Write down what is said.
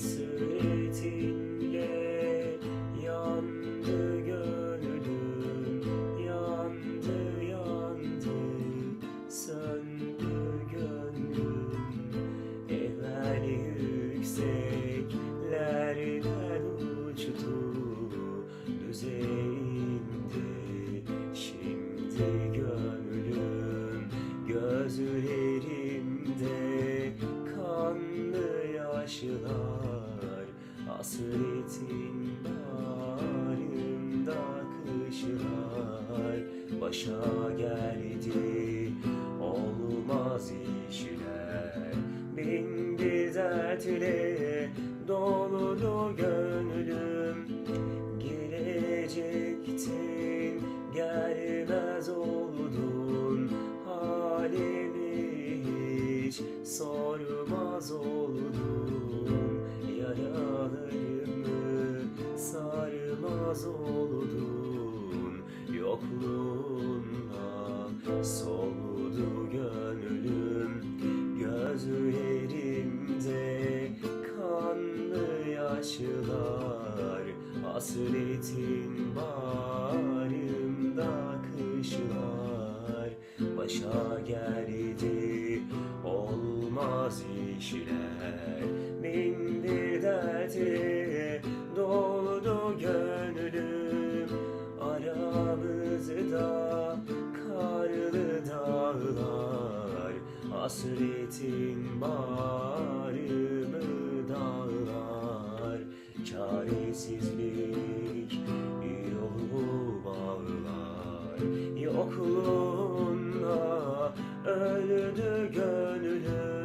Hasretinle yandı gönlüm Yandı yandı söndü gönlüm. Evvel yükseklerden uçtu Düzeyinde şimdi gönlüm. Gözlerimde kanlı yaşlar Hasretin bağrımda kışlar Başa geldi olmaz işler. Bin bir dertle doludu gönlüm. Gelecektin gelmez oldun. Halimi hiç sormaz oldun beyaz oldun. Yokluğunla soldu gönlüm Gözlerimde kanlı yaşlar. Hasretin bağrımda kışlar. Başa geldi olmaz işler. Hasretin bağrımı dağlar Çaresizlik yolu bağlar. Yokluğunla öldü gönlüm.